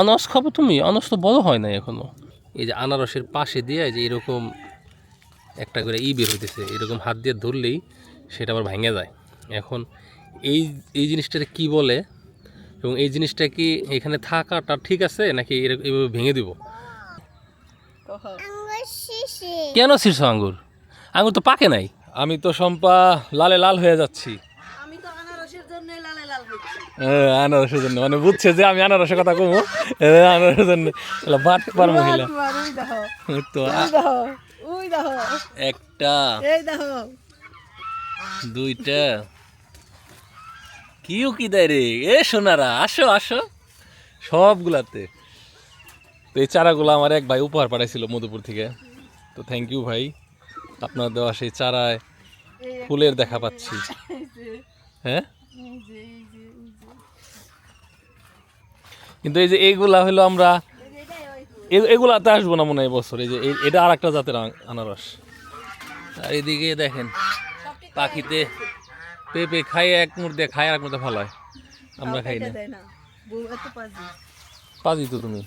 আনারস খাব তুমি? আনারস তো বড় হয় নাই এখনও। এই যে আনারসের পাশে দিয়ে যে এরকম একটা করে ই বের হইতেছে এরকম হাত দিয়ে ধরলেই সেটা আবার ভেঙে যায়। এখন এই এই জিনিসটাকে কি বলে? এবং এই জিনিসটা কি এখানে থাকাটা ঠিক আছে নাকি এরকম এভাবে ভেঙে দিব? কেন শীর্ষ আঙ্গুর? আঙ্গুর তো পাকে নাই। আমি তো সম্পা লালে লাল হয়ে যাচ্ছি আমি তো আনারসের জন্য লালে লাল হচ্ছি হ্যাঁ, আনারসের জন্য। মানে বুঝছে যে আমি আনারসের কথা কমো। আনারসের জন্য। বাট পার মহিলা। তো একটা। দুইটা। কিও কি দেয় রে? এ সোনারা আসো আসো। সবগুলাতে। তো এই চারাগুলো আমার এক ভাই উপহার পাঠাইছিল মধুপুর থেকে। তো থ্যাংক ইউ ভাই। আপনার দেওয়া সেই চারায় ফুলের দেখা পাচ্ছি। হ্যাঁ এই যে, এই যে, এই যে। কিন্তু এই যে এইগুলা হলো আমরা তো। এগুলাতে আসব না মনে হয় বছর। এই যে এটা আর একটা জাতের আনারস। আর এদিকে দেখেন পাখিতে পেঁপে খাই এক মুহূর্তে খায় আর এক মুহূর্তে ভালো হয় আমরা খাই না। পাজি তো তুমি।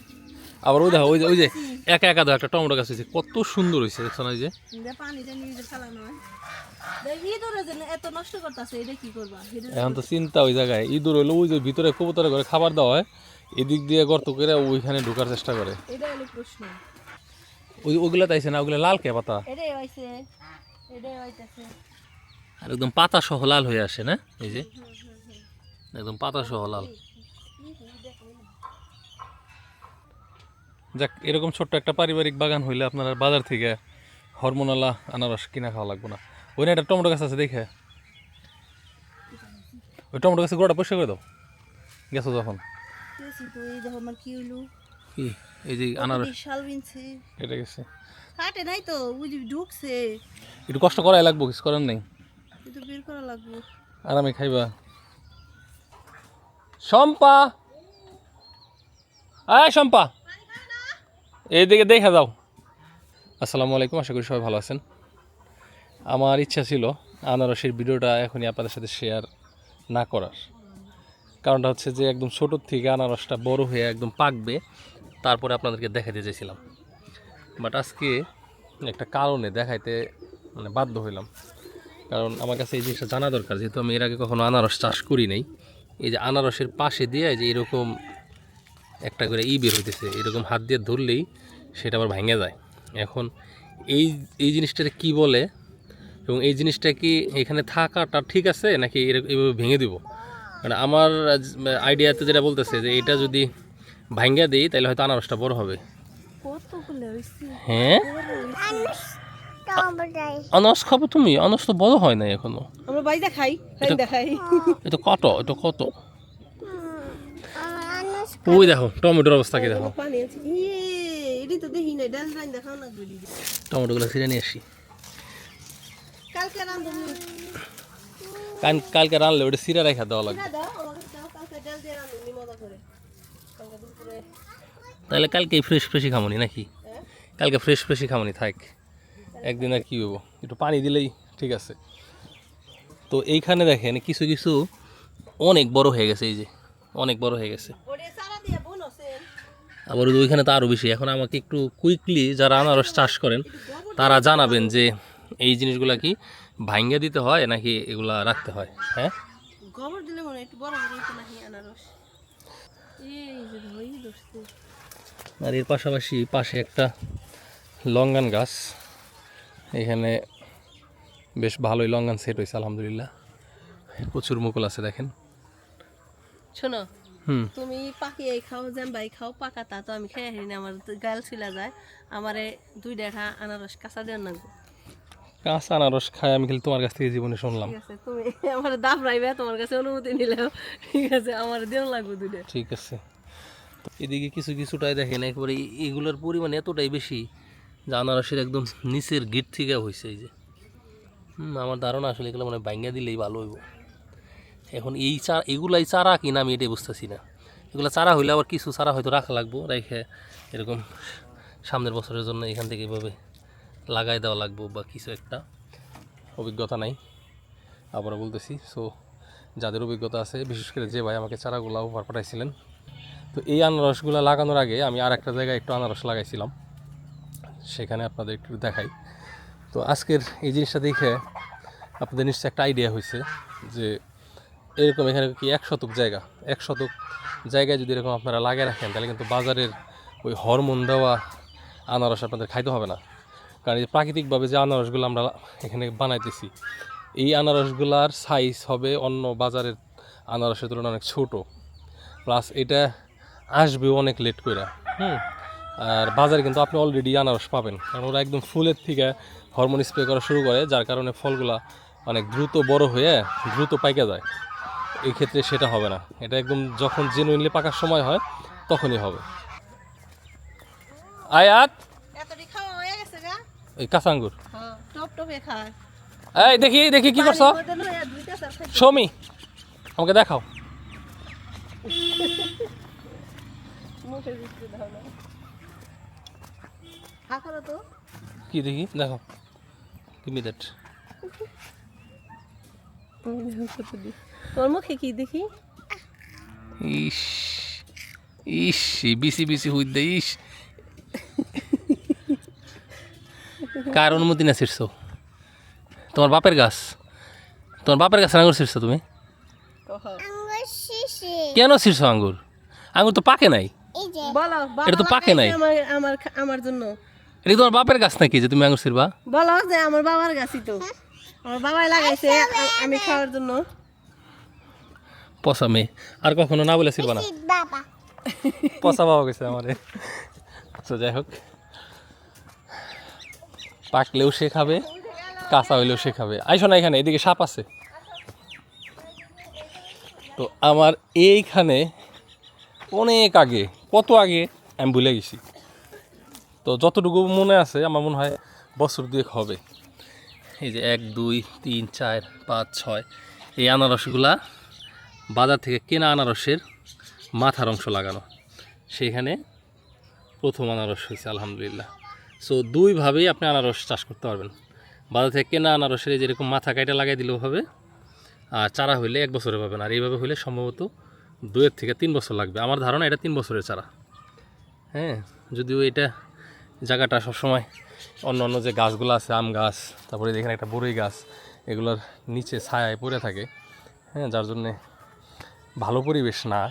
আবার ওই দেখো ওই যে ওই যে একা একা দেখো একটা টমেটো গাছ হয়েছে কত সুন্দর হয়েছে দেখছ না যে? এখন তো চিন্তা ওই জায়গায়। ইঁদুর হইল ওই যে ভিতরে কবুতরে করে খাবার দেওয়া হয় এদিক দিয়ে গর্ত করে ওইখানে ঢোকার চেষ্টা করে। এটা হলো প্রশ্ন। ওই ওগুলা তাইছে না ওগুলা লাল কে পাতা? এটাই হয়েছে এটাই হইতেছে। আর একদম পাতা সহ লাল হয়ে আসে না? এই যে। একদম পাতা সহ লাল। যাক এরকম ছোট্ট একটা পারিবারিক বাগান হইলে আপনারা বাজার থেকে হরমোনালা আনারস কিনা খাওয়া লাগবে না। ওই না একটা টমেটো গাছ আছে দেখে? ওই টমেটো গাছের গোড়াটা পরিষ্কার করে দাও। গেছো যখন? কেছি তো এই দেখো আমার কি হইল? কি? এই যে আনারস। বিশাল বিনছে। কেটে গেছে। কাটে নাই তো ওই ঢুকছে। একটু কষ্ট করাই লাগবো কিছু করার নেই। এটা বের করা লাগবে। আরামে খাইবা। শম্পা! আয় শম্পা! এইদিকে দেখা যাও। আসসালামু আলাইকুম আশা করি সবাই ভালো আছেন। আমার ইচ্ছা ছিল আনারসের ভিডিওটা এখনই আপনাদের সাথে শেয়ার না করার। কারণটা হচ্ছে যে একদম ছোটোর থেকে আনারসটা বড় হয়ে একদম পাকবে। তারপরে আপনাদেরকে দেখাতে চেয়েছিলাম বাট আজকে একটা কারণে দেখাইতে মানে বাধ্য হইলাম। কারণ আমার কাছে এই জিনিসটা জানা দরকার, যেহেতু আমি এর আগে কখনো আনারস চাষ করি নাই। এই যে আনারসের পাশে দিয়ে যে এরকম একটা করে ই বের হইতেছে, এরকম হাত দিয়ে ধরলেই সেটা আবার ভেঙে যায়। এখন এই এই জিনিসটাকে কি বলে? এবং এই জিনিসটা কি এখানে থাকাটা ঠিক আছে, নাকি এরকম এভাবে ভেঙে দিব? মানে আমার আইডিয়াতে যেটা বলতেছে যে এটা যদি ভাঙ্গা দিই তাহলে হয়তো আনারসটা বড় হবে। হ্যাঁ? আনারস খাব তুমি? আনারস তো বড় হয় নাই এখনও। আমরা বাইদা খাই খাই দেখাই। এটা কত? এটা কত? ওই দেখো টমেটোর অবস্থা কি দেখো। পানি আছে। ইয়ে এটি তো দেখি নাই ডাল রাইন দেখাও না গুলি টমেটোগুলো ছিঁড়ে নিয়ে আসি। কালকে কালকে রানলে ওটা সিরা রেখা দেওয়া লাগবে। আমাকে দাও কালকে তাহলে ফ্রেশ ফ্রেশই খামনি নাকি? হ্যাঁ? কালকে ফ্রেশ ফ্রেশই খামনি থাক। একদিন আর কি হব একটু পানি দিলেই ঠিক আছে। তো এইখানে দেখেন কিছু কিছু অনেক বড় হয়ে গেছে এই যে। অনেক বড় হয়ে গেছে। আবার ওই ওইখানে তো আরও বেশি। এখন আমাকে একটু কুইকলি যারা আনারস চাষ করেন তারা জানাবেন যে এই জিনিসগুলা কি ভাঙ্গে দিতে হয় নাকি এগুলা রাখতে হয়? হ্যাঁ? গোবর দিলে মনে একটু বড় বড় হইতো নাকি আনারস? এই যে ধই দোস্তে আর এর পাশাপাশি পাশে একটা লঙ্গান গাছ। এখানে বেশ ভালোই লঙ্গান সেট হয়েছে আলহামদুলিল্লাহ। প্রচুর মুকুল আছে দেখেন। শোনো তুমি পাকি এই খাও জাম্বাই খাও পাকা তা তো আমি খেয়ে হারি না আমার তো গাল ছিলা যায়। আমারে দুই দেখা আনারস কাঁচা দেন না। কাঁচা আনারস খাই আমি খালি তোমার কাছ থেকে জীবনে শুনলাম। ঠিক আছে তুমি আমার দাব রাইবে তোমার কাছে অনুমতি নিলেও। ঠিক আছে আমার দেন লাগবে দুইটা। ঠিক আছে। এদিকে কিছু কিছুটাই দেখেন একবারে এগুলোর পরিমাণ এতটাই বেশি যে আনারসের একদম নিচের গিট থেকে হয়েছে এই যে। হুম আমার ধারণা আসলে এগুলো মানে ভাঙ্গা দিলেই ভালো হইব। এখন এই চা এগুলাই চারা কিনা আমি এটাই বুঝতেছি না। এগুলো চারা হইলে আবার কিছু চারা হয়তো রাখা লাগবো রেখে এরকম সামনের বছরের জন্য এখান থেকে এভাবে লাগাই দেওয়া লাগবো বা কিছু একটা। অভিজ্ঞতা নাই, আবারও বলতেছি। সো যাদের অভিজ্ঞতা আছে, বিশেষ করে যে ভাই আমাকে চারাগুলো উপহার পাঠাইছিলেন, তো এই আনারসগুলো লাগানোর আগে আমি আর একটা জায়গায় একটু আনারস লাগাইছিলাম। সেখানে আপনাদের একটু দেখাই। তো আজকের এই জিনিসটা দেখে আপনাদের নিশ্চয়ই একটা আইডিয়া হয়েছে যে এরকম এখানে কি এক শতক জায়গা? এক শতক জায়গায় যদি এরকম আপনারা লাগিয়ে রাখেন, তাহলে কিন্তু বাজারের ওই হরমোন দেওয়া আনারস আপনাদের খাইতে হবে না। কারণ এই প্রাকৃতিকভাবে যে আনারসগুলো আমরা এখানে বানাইতেছি, এই আনারসগুলার সাইজ হবে অন্য বাজারের আনারসের তুলনায় অনেক ছোটো। প্লাস এটা আসবেও অনেক লেট করে হুম? আর বাজারে কিন্তু আপনি অলরেডি আনারস পাবেন, কারণ ওরা একদম ফুলের থেকে হরমোন স্প্রে করা শুরু করে, যার কারণে ফলগুলা অনেক দ্রুত বড় হয়ে দ্রুত পাইকে যায়। এই ক্ষেত্রে সেটা হবে না, এটা একদম যখন জেনুইনলি পাকার সময় হয়, তখনই হবে। আয়াত এতটি খাওয়া হয়ে গেছে ওই কাঁচা আঙ্গুর হ্যাঁ টপ টপে খায়। এই দেখি দেখি কি করছ। সৌমি আমাকে দেখাও। কি দেখি? দেখো কি মি দ্যাট তোর মুখে কি দেখি? ইস ইস এই বিসি বিসি হুই দে ইস। কার অনুমতি না ছিড়ছো তোমার বাপের গাছ? তোমার বাপের গাছ আঙুর ছিড়ছো তুমি? কেন ছিড়ছো আঙ্গুর আঙ্গুর তো পাকে নাই। এটা তো পাকে নাই। আমার আমার আমার জন্য। এটা তোমার বাপের গাছ নাকি যে তুমি আঙ্গুর ছিড়বা? বলো যে আমার বাবার গাছই তো। আমার বাবাই লাগাইছে আমি খাওয়ার জন্য। পচা মেয়ে। আর কখনো না বলে ছিড়বা না। পচা বাবা গেছে আমারে। তো যাই হোক। পাকলেও সে খাবে, কাঁচা হইলেও সে খাবে। আইসো না এখানে, এদিকে সাপ আছে। তো আমার এইখানে অনেক আগে, কত আগে আমি ভুলে গেছি। তো যতটুকু মনে আছে, আমার মনে হয় বছর দুয়েক হবে। এই যে এক, দুই, তিন, চার, পাঁচ, ছয়, এই আনারসগুলা বাজার থেকে কেনা আনারসের মাথার অংশ লাগানো। সেইখানে প্রথম আনারস হয়েছে, আলহামদুলিল্লাহ। সো দুইভাবেই আপনি আনারস চাষ করতে পারবেন। বাজার থেকে কেনা আনারসের যেরকম মাথা কাইটা লাগাই দিলেও হবে, আর চারা হইলে এক বছরে পাবেন, আর এইভাবে হইলে সম্ভবত দুয়ের থেকে তিন বছর লাগবে। আমার ধারণা এটা তিন বছরের চারা। হ্যাঁ যদিও এটা জায়গাটা সবসময় অন্য অন্য যে গাছগুলো আছে, আম গাছ, তারপরে এখানে একটা বড়ই গাছ, এগুলোর নিচে ছায়ায় পড়ে থাকে। হ্যাঁ যার জন্যে ভালো পরিবেশ না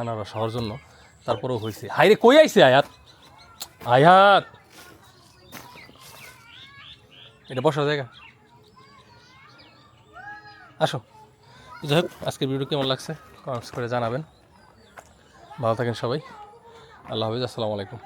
আনারস হওয়ার জন্য। তারপরেও হয়েছে। হাইরে কই আইছে আয়াত? আয়াত! এটা বসার জায়গা। আসো। যাই হোক, আজকের ভিডিও কেমন লাগছে? কমেন্টস করে জানাবেন। ভালো থাকেন সবাই। আল্লাহ হাফিজ, আসসালামু আলাইকুম।